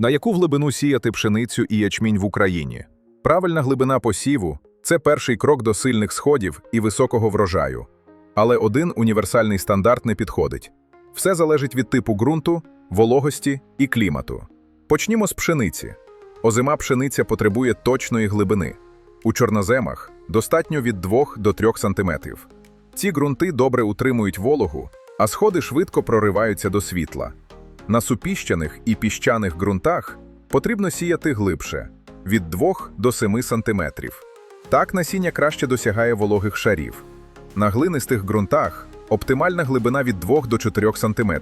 На яку глибину сіяти пшеницю і ячмінь в Україні? Правильна глибина посіву це перший крок до сильних сходів і високого врожаю. Але один універсальний стандарт не підходить. Все залежить від типу ґрунту, вологості і клімату. Почнімо з пшениці. Озима пшениця потребує точної глибини. У чорноземах достатньо від 2 до 3 см. Ці ґрунти добре утримують вологу, а сходи швидко прориваються до світла. На супіщаних і піщаних ґрунтах потрібно сіяти глибше від 2 до 7 см. Так насіння краще досягає вологих шарів. На глинистих ґрунтах оптимальна глибина від 2 до 4 см.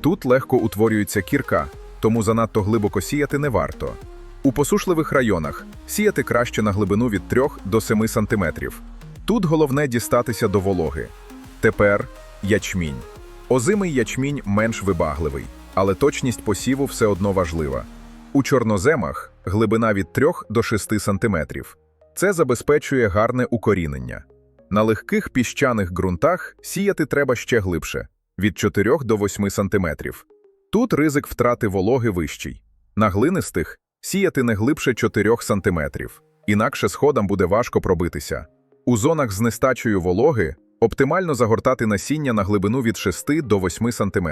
Тут легко утворюється кірка, тому занадто глибоко сіяти не варто. У посушливих районах сіяти краще на глибину від 3 до 7 см. Тут головне дістатися до вологи. Тепер ячмінь. Озимий ячмінь менш вибагливий, але точність посіву все одно важлива. У чорноземах глибина від 3 до 6 см. Це забезпечує гарне укорінення. На легких піщаних ґрунтах сіяти треба ще глибше від 4 до 8 см. Тут ризик втрати вологи вищий. На глинистих сіяти не глибше 4 см, інакше сходам буде важко пробитися. У зонах з нестачею вологи оптимально загортати насіння на глибину від 6 до 8 см.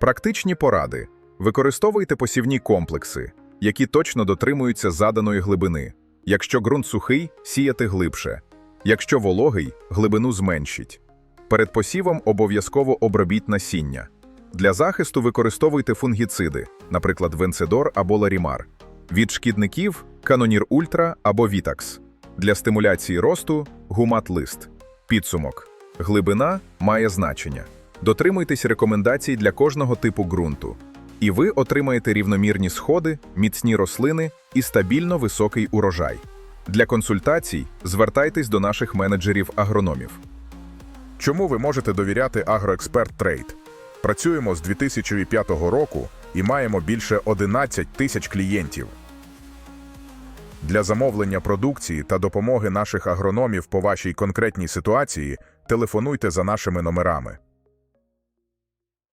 Практичні поради. Використовуйте посівні комплекси, які точно дотримуються заданої глибини. Якщо ґрунт сухий, сіяти глибше. Якщо вологий, глибину зменшіть. Перед посівом обов'язково обробіть насіння. Для захисту використовуйте фунгіциди, наприклад, венцедор або ларімар. Від шкідників канонір ультра або вітакс. Для стимуляції росту гумат лист. Підсумок. Глибина має значення. Дотримуйтесь рекомендацій для кожного типу ґрунту. І ви отримаєте рівномірні сходи, міцні рослини і стабільно високий урожай. Для консультацій звертайтесь до наших менеджерів-агрономів. Чому ви можете довіряти Агроексперт Трейд? Працюємо з 2005 року і маємо більше 11 тисяч клієнтів. Для замовлення продукції та допомоги наших агрономів по вашій конкретній ситуації телефонуйте за нашими номерами.